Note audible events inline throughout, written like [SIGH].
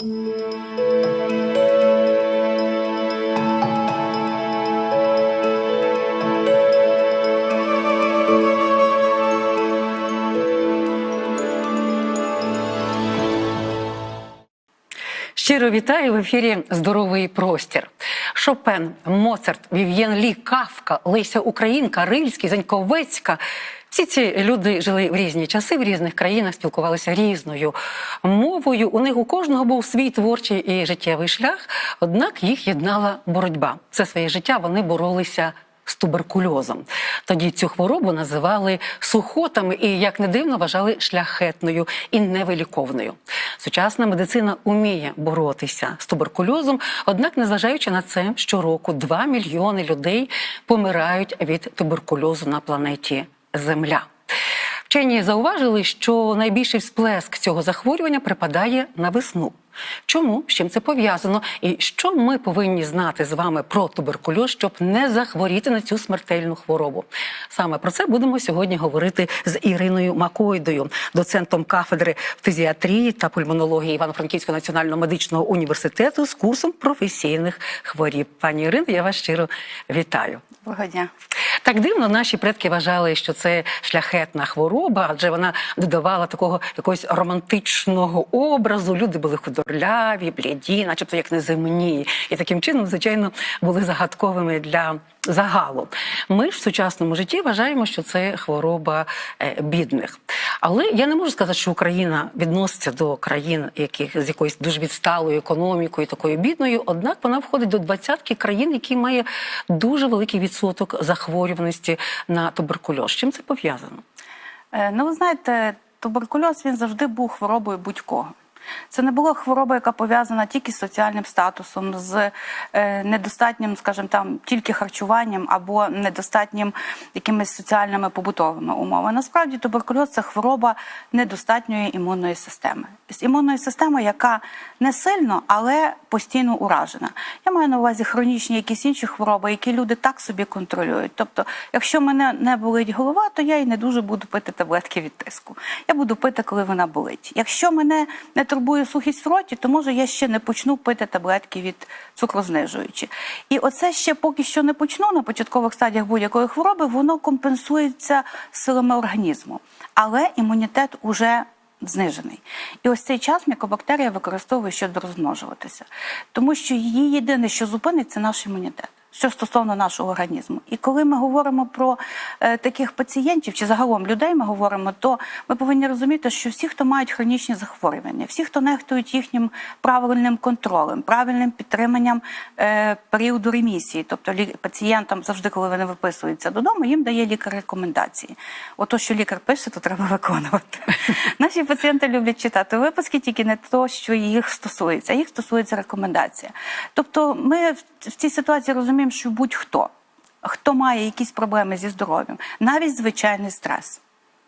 Щиро вітаю в ефірі Здоровий простір. Шопен, Моцарт, Вів'єн Лі, Кавка, Леся Українка, Рильський, Заньковецька. Всі ці люди жили в різні часи, в різних країнах, спілкувалися різною мовою. У них у кожного був свій творчий і життєвий шлях, однак їх єднала боротьба. Все своє життя вони боролися з туберкульозом. Тоді цю хворобу називали сухотами і, як не дивно, вважали шляхетною і невиліковною. Сучасна медицина уміє боротися з туберкульозом, однак, незважаючи на це, щороку 2 мільйони людей помирають від туберкульозу на планеті Земля. Вчені зауважили, що найбільший всплеск цього захворювання припадає на весну. Чому з чим це пов'язано? І що ми повинні знати з вами про туберкульоз, щоб не захворіти на цю смертельну хворобу? Саме про це будемо сьогодні говорити з Іриною Макойдою, доцентом кафедри фтизіатрії та пульмонології Івано-Франківського національного медичного університету з курсом професійних хворіб. Пані Ірино, я вас щиро вітаю. Доброго дня. Так дивно, наші предки вважали, що це шляхетна хвороба, адже вона додавала такого якогось романтичного образу. Люди були худорляві, бліді, начебто як неземні, і таким чином, звичайно, були загадковими для загалу. Ми ж в сучасному житті вважаємо, що це хвороба е, бідних. Але я не можу сказати, що Україна відноситься до країн, яких з якоюсь дуже відсталою економікою, такою бідною. Однак вона входить до двадцятки країн, які має дуже великий відсоток захворюваності на туберкульоз. Чим це пов'язано? Е, Ну, ви знаєте, туберкульоз він завжди був хворобою будь-кого. Це не була хвороба, яка пов'язана тільки з соціальним статусом, з е, недостатнім, скажімо там, тільки харчуванням або недостатнім якимись соціальними побутовими умовами. Насправді туберкульоз це хвороба недостатньої імунної системи. З імунної системи, яка не сильно, але постійно уражена. Я маю на увазі хронічні якісь інші хвороби, які люди так собі контролюють. Тобто, якщо мене не болить голова, то я і не дуже буду пити таблетки від тиску. Я буду пити, коли вона болить. Якщо мене не турбує сухість в роті, то може я ще не почну пити таблетки від цукрознижуючі. І оце ще поки що не почну на початкових стадіях будь-якої хвороби, воно компенсується силами організму. Але імунітет уже знижений. І ось цей час мікобактерія використовує, щоб розмножуватися. Тому що її єдине, що зупинить, це наш імунітет. Що стосовно нашого організму, і коли ми говоримо про е, таких пацієнтів чи загалом людей, ми говоримо, то ми повинні розуміти, що всі, хто мають хронічні захворювання, всі, хто нехтують їхнім правильним контролем, правильним підтриманням е, періоду ремісії, тобто лі, пацієнтам завжди, коли вони виписуються додому, їм дає лікар рекомендації. Ото, що лікар пише, то треба виконувати. [LAUGHS] Наші пацієнти люблять читати виписки, тільки не то, що їх стосується, їх стосується рекомендація. Тобто, ми в цій ситуації розуміємо що будь-хто, хто має якісь проблеми зі здоров'ям, навіть звичайний стрес.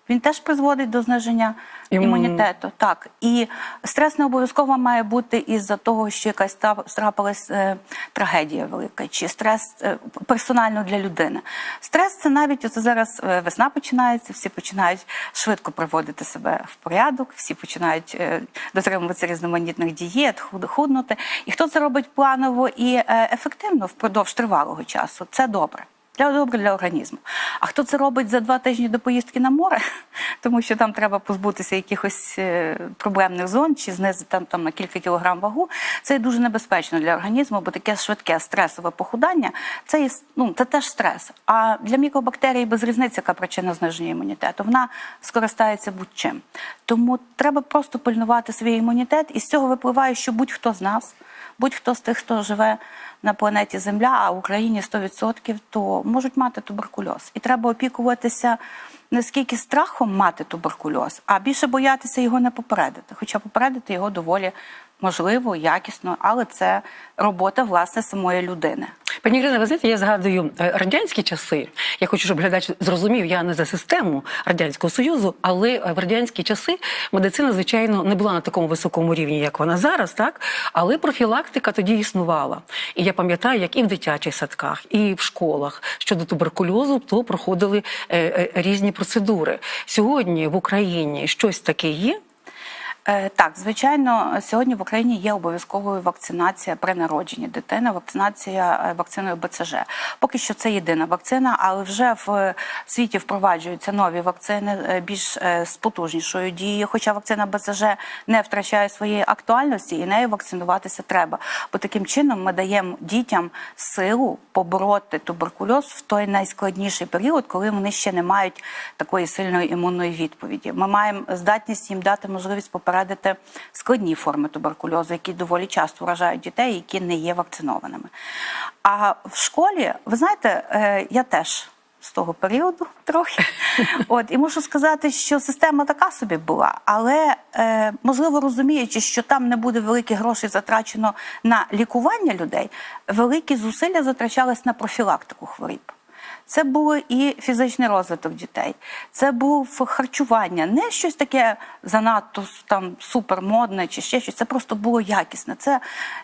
Він теж призводить до зниження Імун- імунітету. Так. І стрес не обов'язково має бути із-за того, що якась трап- трапилась е, трагедія велика, чи стрес е, персонально для людини. Стрес це навіть оце зараз е, весна починається, всі починають швидко приводити себе в порядок, всі починають е, дотримуватися різноманітних дієт, худ- худнути. І хто це робить планово і е, ефективно впродовж тривалого часу, це добре. Для добре для організму. А хто це робить за два тижні до поїздки на море, [LAUGHS] тому що там треба позбутися якихось е, проблемних зон чи знизити там, на кілька кілограм вагу, це дуже небезпечно для організму, бо таке швидке стресове похудання це ну, це теж стрес. А для мікобактерій без різниці, яка причина зниження імунітету, вона скористається будь-чим. Тому треба просто пильнувати свій імунітет, і з цього випливає, що будь-хто з нас, будь-хто з тих, хто живе на планеті Земля, а в Україні 100%, то можуть мати туберкульоз. І треба опікуватися не скільки страхом мати туберкульоз, а більше боятися його не попередити. Хоча попередити його доволі можливо, якісно, але це робота власне самої людини. Пані Ірина, ви знаєте, я згадую е, радянські часи. Я хочу, щоб глядач зрозумів, я не за систему радянського союзу, але е, в радянські часи медицина, звичайно, не була на такому високому рівні, як вона зараз, так але профілактика тоді існувала. І я пам'ятаю, як і в дитячих садках, і в школах щодо туберкульозу, то проходили е, різні процедури. Сьогодні в Україні щось таке є. Е, Так, звичайно, сьогодні в Україні є обов'язковою вакцинація при народженні дитини, вакцинація е, вакциною БЦЖ. Поки що це єдина вакцина, але вже в світі впроваджуються нові вакцини е, більш з потужнішою дією. Хоча вакцина БЦЖ не втрачає своєї актуальності, і нею вакцинуватися треба. Бо таким чином ми даємо дітям силу побороти туберкульоз в той найскладніший період, коли вони ще не мають такої сильної імунної відповіді. Ми маємо здатність їм дати можливість попередити складні форми туберкульозу, які доволі часто вражають дітей, які не є вакцинованими. А в школі, ви знаєте, е, я теж. З того періоду трохи. [LAUGHS] От, і можу сказати, що система така собі була, але е, можливо розуміючи, що там не буде великих грошей затрачено на лікування людей, великі зусилля затрачались на профілактику хворіб. Це було і фізичний розвиток дітей, це був харчування, не щось таке занадто там супермодне чи ще щось. Це просто було якісне. Це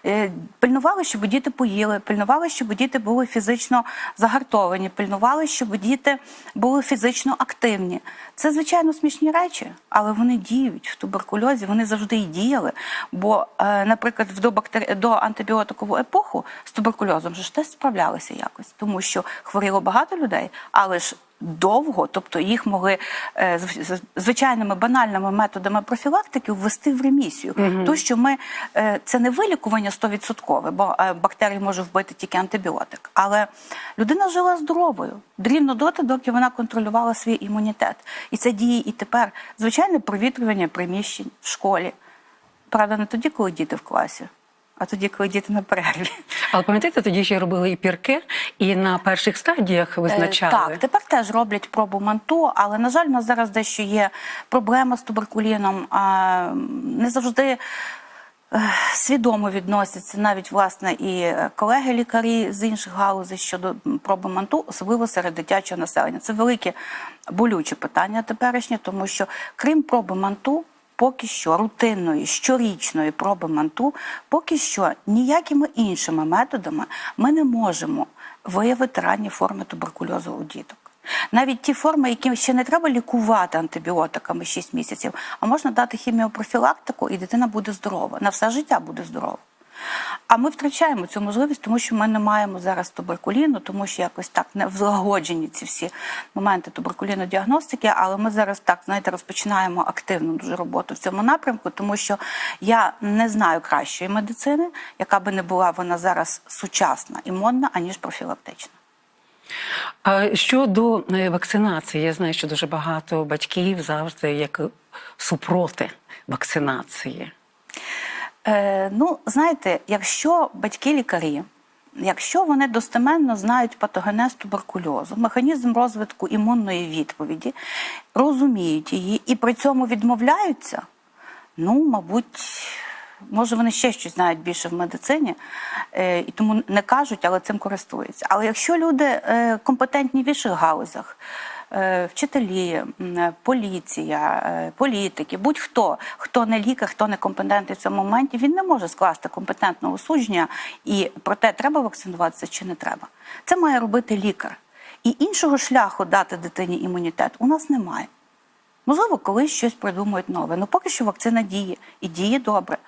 е, пильнували, щоб діти поїли, пильнували, щоб діти були фізично загартовані, пильнували, щоб діти були фізично активні. Це звичайно смішні речі, але вони діють в туберкульозі. Вони завжди і діяли. Бо, е, наприклад, в добактери... до антибіотикову епоху з туберкульозом ж теж справлялися якось, тому що хворіло багато людей, але ж. Довго, тобто їх могли е, з- звичайними банальними методами профілактики ввести в ремісію. То, що ми е, це не вилікування 100%, бо е, бактерії може вбити тільки антибіотик. Але людина жила здоровою рівно доти, доки вона контролювала свій імунітет. І це діє і тепер. Звичайне провітрювання приміщень в школі. Правда, не тоді, коли діти в класі, а тоді, коли діти на перерві. Але пам'ятаєте, тоді ще робили і пірки, і на перших стадіях визначали. Е, Так, тепер теж роблять пробу манту, але на жаль, у нас зараз дещо є проблема з туберкуліном. А, Не завжди. е, Свідомо відносяться навіть власне і колеги-лікарі з інших галузей щодо проби манту, особливо серед дитячого населення. Це велике болюче питання теперішнє, тому що крім проби манту, поки що рутинної щорічної проби манту, поки що ніякими іншими методами ми не можемо виявити ранні форми туберкульозу у діток. Навіть ті форми, які ще не треба лікувати антибіотиками 6 місяців, а можна дати хіміопрофілактику, і дитина буде здорова, на все життя буде здорова. А ми втрачаємо цю можливість, тому що ми не маємо зараз туберкуліну, тому що якось так не влагоджені ці всі моменти туберкулінодіагностики. Але ми зараз так знаєте розпочинаємо активну дуже роботу в цьому напрямку, тому що я не знаю кращої медицини, яка би не була вона зараз сучасна і модна, аніж профілактична. А щодо е, вакцинації, я знаю, що дуже багато батьків завжди як супроти вакцинації. Е, ну, знаєте, якщо батьки-лікарі, якщо вони достеменно знають патогенез туберкульозу, механізм розвитку імунної відповіді, розуміють її і при цьому відмовляються, ну, мабуть. Може, вони ще щось знають більше в медицині е, і тому не кажуть, але цим користуються. Але якщо люди е, компетентні в інших галузях, вчителі, е, поліція, е, політики, будь-хто, хто не лікар, хто не компетентний в цьому моменті, він не може скласти компетентного судження і про те, треба вакцинуватися чи не треба. Це має робити лікар. І іншого шляху дати дитині імунітет у нас немає. Можливо, колись щось придумають нове. Ну поки що вакцина діє і діє добре.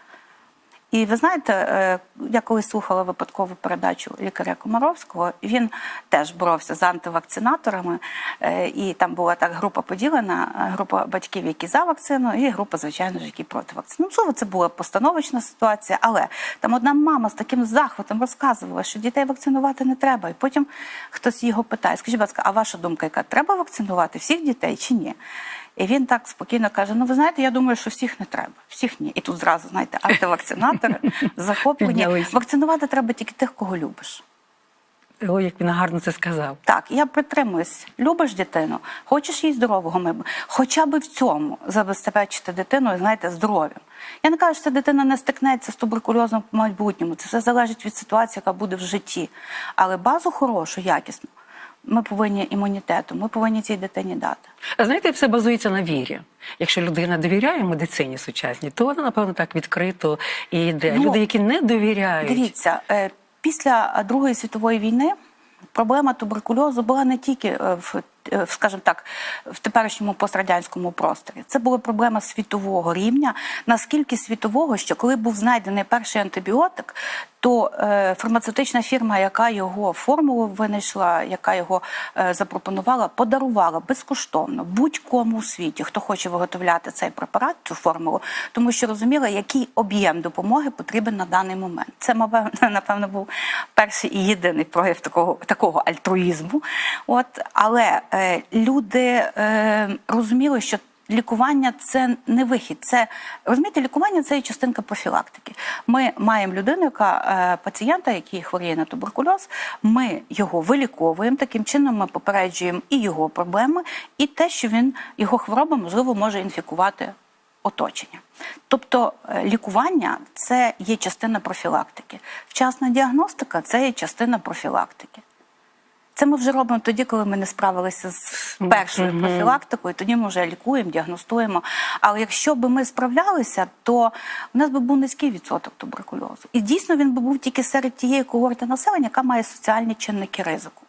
І ви знаєте, е, я колись слухала випадкову передачу лікаря Комаровського. Він теж боровся з антивакцинаторами, е, і там була так група поділена: е, група батьків, які за вакцину, і група, звичайно ж, які проти вакцини. Можливо, це була постановочна ситуація, але там одна мама з таким захватом розказувала, що дітей вакцинувати не треба. І потім хтось його питає: скажіть, будь ласка, а ваша думка, яка треба вакцинувати всіх дітей чи ні? І він так спокійно каже: Ну, ви знаєте, я думаю, що всіх не треба, всіх ні. І тут зразу, знаєте, антивакцинатори [LAUGHS] захоплені. Вакцинувати треба тільки тих, кого любиш. Ой, як він гарно це сказав. Так, я притримуюсь. Любиш дитину, хочеш їй здорового майбутнього, хоча б в цьому забезпечити дитину, знаєте, здоров'ям. Я не кажу, що ця дитина не стикнеться з туберкульозом в майбутньому. Це все залежить від ситуації, яка буде в житті. Але базу хорошу, якісну, ми повинні імунітету, ми повинні цій дитині дати. А знаєте, все базується на вірі. Якщо людина довіряє медицині сучасній, то вона, напевно, так відкрито і йде. Ну, Люди, які не довіряють, Дивіться, е, після Другої світової війни проблема туберкульозу була не тільки е, в скажімо так, в теперішньому пострадянському просторі. Це була проблема світового рівня. Наскільки світового, що коли був знайдений перший антибіотик, то е, фармацевтична фірма, яка його формулу винайшла, яка його е, запропонувала, подарувала безкоштовно будь-кому у світі, хто хоче виготовляти цей препарат, цю формулу, тому що розуміла, який об'єм допомоги потрібен на даний момент. Це [LAUGHS] напевно був перший і єдиний прояв такого такого альтруїзму. От але е, люди е, розуміли, що Лікування це не вихід. Це розумієте, лікування це є частинка профілактики. Ми маємо людину, яка е, пацієнта, який хворіє на туберкульоз. Ми його виліковуємо. Таким чином ми попереджуємо і його проблеми, і те, що він його хвороба можливо може інфікувати оточення. Тобто е, лікування це є частина профілактики. Вчасна діагностика це є частина профілактики. Це ми вже робимо тоді, коли ми не справилися з першою профілактикою, тоді ми вже лікуємо, діагностуємо. Але якщо б ми справлялися, то в нас би був низький відсоток туберкульозу. І дійсно він би був тільки серед тієї когорти населення, яка має соціальні чинники ризику.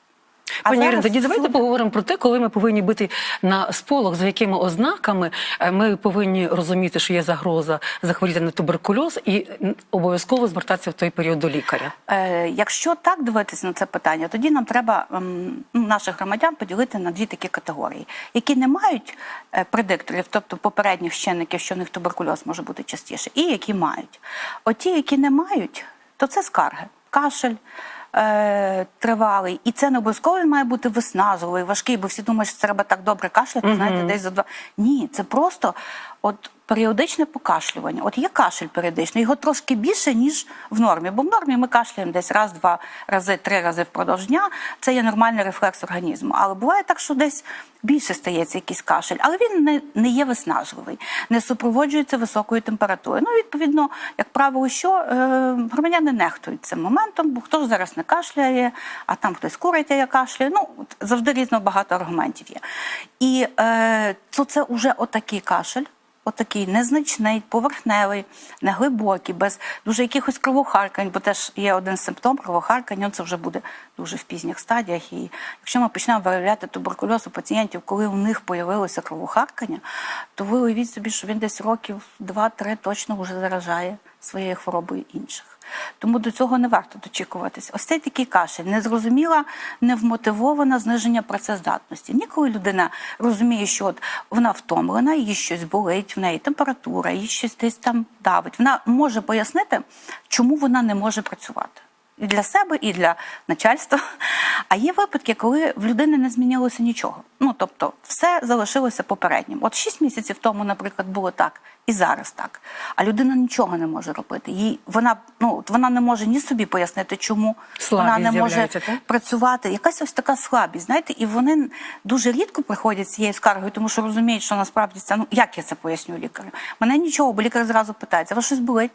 Пані Ірино, тоді давайте поговоримо про те, коли ми повинні бути на сполох, за якими ознаками е, ми повинні розуміти, що є загроза захворіти на туберкульоз, і обов'язково звертатися в той період до лікаря. Е, Якщо так дивитися на це питання, тоді нам треба ем, ну, наших громадян поділити на дві такі категорії, які не мають е, предикторів, тобто попередніх щенників, що в них туберкульоз може бути частіше, і які мають. Оті, які не мають, то це скарги, кашель. Е, тривалий, і це не обов'язково він має бути виснажливий, важкий, бо всі думають, що треба так добре кашляти, знаєте, десь за два. Ні, це просто от періодичне покашлювання. От є кашель періодичний, його трошки більше, ніж в нормі. Бо в нормі ми кашляємо десь раз, два рази, три рази впродовж дня. Це є нормальний рефлекс організму. Але буває так, що десь більше стається якийсь кашель, але він не, не є виснажливий, не супроводжується високою температурою. Ну, відповідно, як правило, що е, громадяни нехтують цим моментом, бо хто ж зараз не кашляє, а там хтось курить, а я кашляю. Ну, завжди різно багато аргументів є. І е, то це вже отакий кашель. Отакий незначний, поверхневий, неглибокий, без дуже якихось кровохаркань, бо теж є один симптом кровохаркання, це вже буде дуже в пізніх стадіях. І якщо ми почнемо виявляти туберкульоз у пацієнтів, коли у них появилося кровохаркання, то ви уявіть собі, що він десь років 2-3 точно вже заражає своєю хворобою інших. Тому до цього не варто дочікуватися. Ось цей такий кашель, незрозуміла, невмотивована зниження працездатності. Ніколи людина розуміє, що от вона втомлена, їй щось болить, в неї температура, їй щось десь там давить. Вона може пояснити, чому вона не може працювати. І для себе, і для начальства. А є випадки, коли в людини не змінилося нічого. Ну тобто, все залишилося попереднім. От 6 місяців тому, наприклад, було так, і зараз так. А людина нічого не може робити. Їй вона ну от вона не може ні собі пояснити, чому Слабість вона не може так? працювати. Якась ось така слабість, знаєте, і вони дуже рідко приходять з цією скаргою, тому що розуміють, що насправді це ну як я це поясню лікарю. Мене нічого, бо лікар зразу питається, вас щось болить?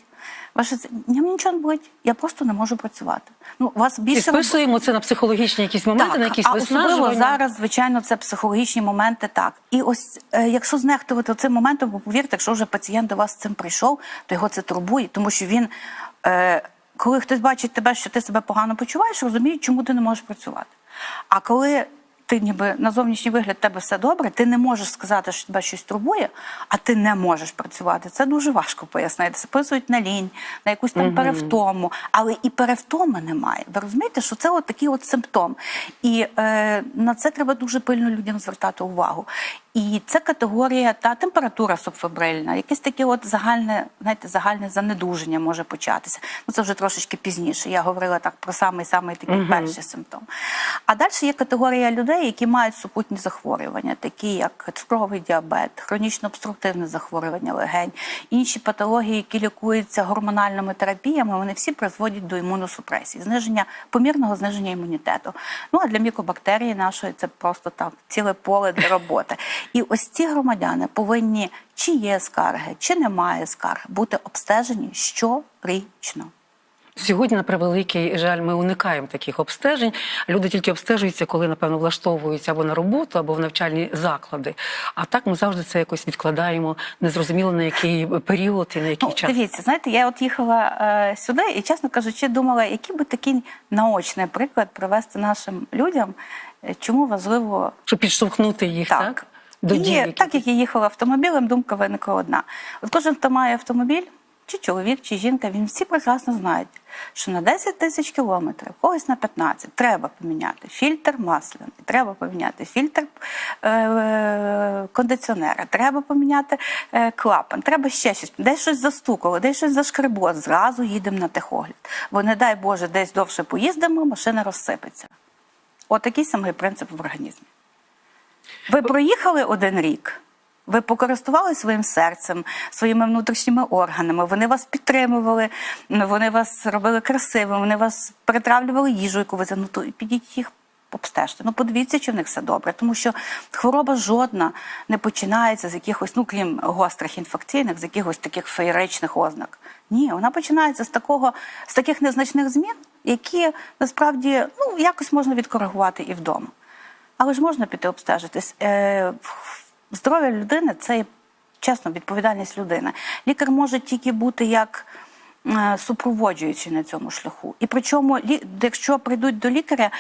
Ваше це ні, нічого не болить, я просто не можу працювати. Ну, у вас більше списуємо це на психологічні якісь моменти, на якісь а особливо зараз, звичайно, це психологічні моменти. Так, і ось е, якщо знехтувати цим моментом, бо повірте, якщо вже пацієнт до вас з цим прийшов, то його це турбує, тому що він, е, коли хтось бачить тебе, що ти себе погано почуваєш, розуміє, чому ти не можеш працювати. А коли ти ніби на зовнішній вигляд тебе все добре, ти не можеш сказати, що тебе щось турбує, а ти не можеш працювати. Це дуже важко пояснити. Списують на лінь, на якусь там перевтому, але і перевтоми немає. Ви розумієте, що це от такий от симптом. І е, на це треба дуже пильно людям звертати увагу. І це категорія та температура субфебрильна, якесь таке от загальне, знаєте, загальне занедуження може початися. Ну це вже трошечки пізніше. Я говорила так про самий самий такий перший симптом. А далі є категорія людей, які мають супутні захворювання, такі як цукровий діабет, хронічно-обструктивне захворювання легень, інші патології, які лікуються гормональними терапіями, вони всі призводять до імуносупресії, зниження помірного зниження імунітету. Ну а для мікобактерії нашої це просто так ціле поле для роботи. І ось ці громадяни повинні, чи є скарги, чи немає скарг, бути обстежені щорічно. Сьогодні, на превеликий жаль, ми уникаємо таких обстежень. Люди тільки обстежуються, коли напевно влаштовуються або на роботу, або в навчальні заклади. А так ми завжди це якось відкладаємо незрозуміло на який період і на який Ну, час. дивіться, знаєте, я от їхала е, сюди і, чесно кажучи, думала, який би такий наочний приклад привести нашим людям, е, чому важливо Щоб підштовхнути їх, так? До дій, які- так як я їхала автомобілем, думка виникла одна. От кожен, хто має автомобіль, чи чоловік, чи жінка, він всі прекрасно знають, що на 10 тисяч кілометрів, когось на 15, треба поміняти фільтр масляний, треба поміняти фільтр е- кондиціонера, треба поміняти е- клапан, треба ще щось, десь щось застукало, десь щось зашкребло, зразу їдемо на техогляд. Бо не дай Боже, десь довше поїздимо, машина розсипеться. Отакий самий принцип в організмі. Ви проїхали один рік. Ви покористували своїм серцем, своїми внутрішніми органами. Вони вас підтримували, вони вас робили красивим, вони вас перетравлювали їжу, яку ви ну то підіть їх обстежте. Ну подивіться, чи в них все добре. Тому що хвороба жодна не починається з якихось, ну крім гострих інфекційних, з якихось таких феєричних ознак. Ні, вона починається з такого, з таких незначних змін, які насправді ну якось можна відкоригувати і вдома. Але ж можна піти обстежитись. Е, здоров'я людини це чесно відповідальність людини. Лікар може тільки бути як е, супроводжуючий на цьому шляху. І причому, якщо прийдуть до лікаря,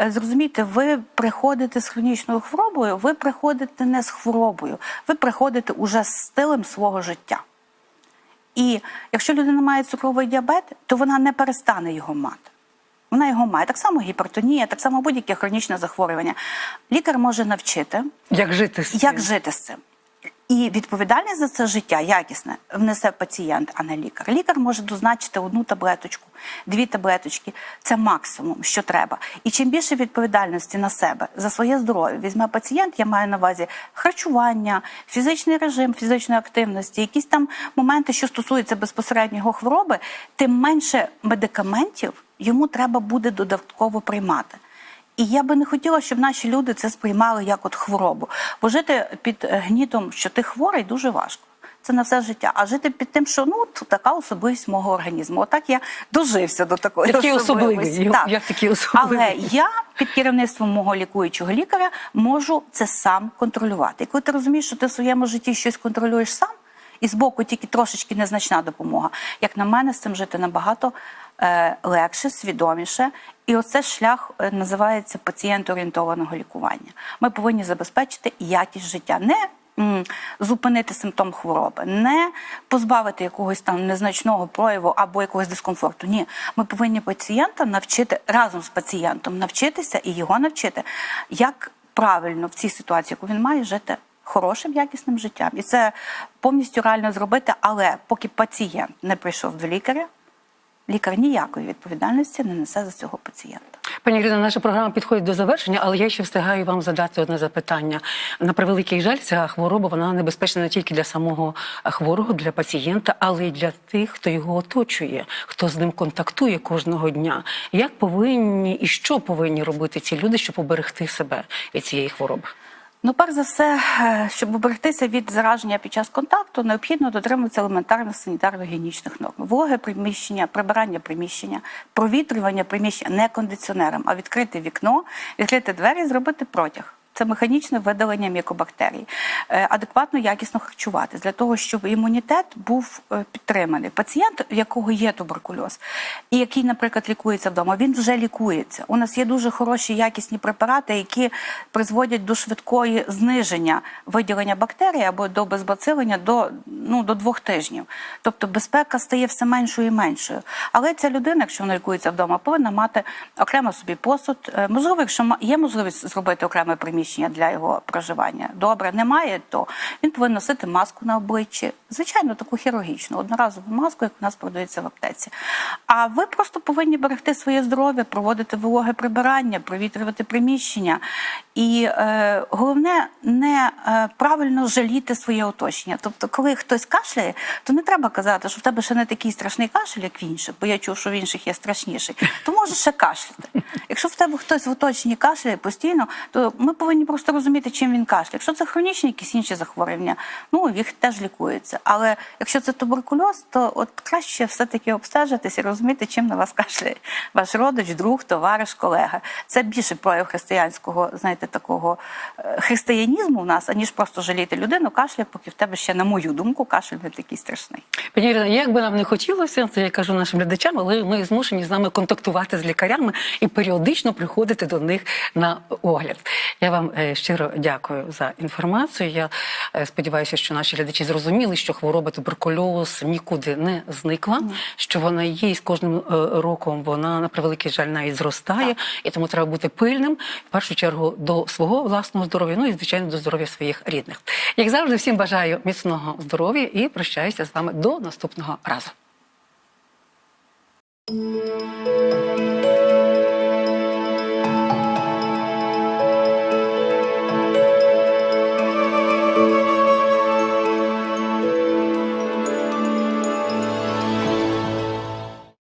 е, зрозумійте, ви приходите з хронічною хворобою, ви приходите не з хворобою, ви приходите уже з стилем свого життя. І якщо людина має цукровий діабет, то вона не перестане його мати. Вона його має. Так само гіпертонія, так само будь-яке хронічне захворювання. Лікар може навчити, Як жити з цим? як жити з цим. І відповідальність за це життя якісне внесе пацієнт, а не лікар. Лікар може дозначити одну таблеточку, дві таблеточки. Це максимум, що треба. І чим більше відповідальності на себе за своє здоров'я візьме пацієнт, я маю на увазі харчування, фізичний режим фізичної активності, якісь там моменти, що стосуються безпосередньо його хвороби, тим менше медикаментів йому треба буде додатково приймати. І я би не хотіла, щоб наші люди це сприймали як от хворобу. Бо жити під е, гнітом, що ти хворий, дуже важко. Це на все життя. А жити під тим, що ну така особливість мого організму. Отак я дожився до такої особливий, особливості. як- як такий особливий. Але я під керівництвом мого лікуючого лікаря можу це сам контролювати. І коли ти розумієш, що ти в своєму житті щось контролюєш сам, і збоку тільки трошечки незначна допомога. Як на мене, з цим жити набагато легше, свідоміше. І оце шлях е, називається пацієнт-орієнтованого лікування. Ми повинні забезпечити якість життя. Не зупинити симптом хвороби, не позбавити якогось там незначного прояву або якогось дискомфорту. Ні, ми повинні пацієнта навчити разом з пацієнтом навчитися і його навчити, як правильно в цій ситуації, яку він має жити хорошим якісним життям. І це повністю реально зробити, але поки пацієнт не прийшов до лікаря, лікар ніякої відповідальності не несе за цього пацієнта. Пані Ірина, наша програма підходить до завершення, але я ще встигаю вам задати одне запитання. На превеликий жаль, ця хвороба вона небезпечна не тільки для самого хворого, для пацієнта, але й для тих, хто його оточує, хто з ним контактує кожного дня. Як повинні і що повинні робити ці люди, щоб поберегти себе від цієї хвороби? Ну, перш за все, е, щоб уберегтися від зараження під час контакту, необхідно дотримуватися елементарних санітарно-гігієнічних норм. Вологе приміщення, прибирання приміщення, провітрювання приміщення не кондиціонером, а відкрити вікно, відкрити двері, зробити протяг. Це механічне видалення мікобактерій, Е, адекватно якісно харчуватись для того, щоб імунітет був е, підтриманий. Пацієнт, у якого є туберкульоз, і який, наприклад, лікується вдома, він вже лікується. У нас є дуже хороші якісні препарати, які призводять до швидкої зниження виділення бактерій або до безбацилення до, ну, до двох тижнів. Тобто безпека стає все меншою і меншою. Але ця людина, якщо вона лікується вдома, повинна мати окремо собі посуд. Е, Можливо, якщо є можливість зробити окреме приміщення для його проживання, добре, немає, то він повинен носити маску на обличчі. Звичайно, таку хірургічну, одноразову маску, як у нас продається в аптеці. А ви просто повинні берегти своє здоров'я, проводити вологе прибирання, провітрювати приміщення. І е, головне не е, правильно жаліти своє оточення. Тобто, коли хтось кашляє, то не треба казати, що в тебе ще не такий страшний кашель, як в інших, бо я чув, що в інших є страшніший, то можеш ще кашляти. Якщо в тебе хтось в оточенні кашляє постійно, то ми повинні просто розуміти, чим він кашляє. Якщо це хронічні якісь інші захворювання, ну їх теж лікуються. Але якщо це туберкульоз, то от краще все-таки обстежитися і розуміти, чим на вас кашляє ваш родич, друг, товариш, колега. Це більше прояв християнського, знаєте, такого е, християнізму в нас, аніж просто жаліти людину, кашля, поки в тебе ще, на мою думку, кашель не такий страшний. Пані Ірино, як би нам не хотілося, це я кажу нашим глядачам, але ми змушені з нами контактувати з лікарями і періодично приходити до них на огляд. Я вам вам е, щиро дякую за інформацію. Я е, сподіваюся, що наші глядачі зрозуміли, що хвороба туберкульоз нікуди не зникла, що вона є і з кожним е, роком. Вона на превеликий жаль навіть зростає, так. і тому треба бути пильним в першу чергу до свого власного здоров'я. Ну і звичайно до здоров'я своїх рідних. Як завжди, всім бажаю міцного здоров'я і прощаюся з вами до наступного разу.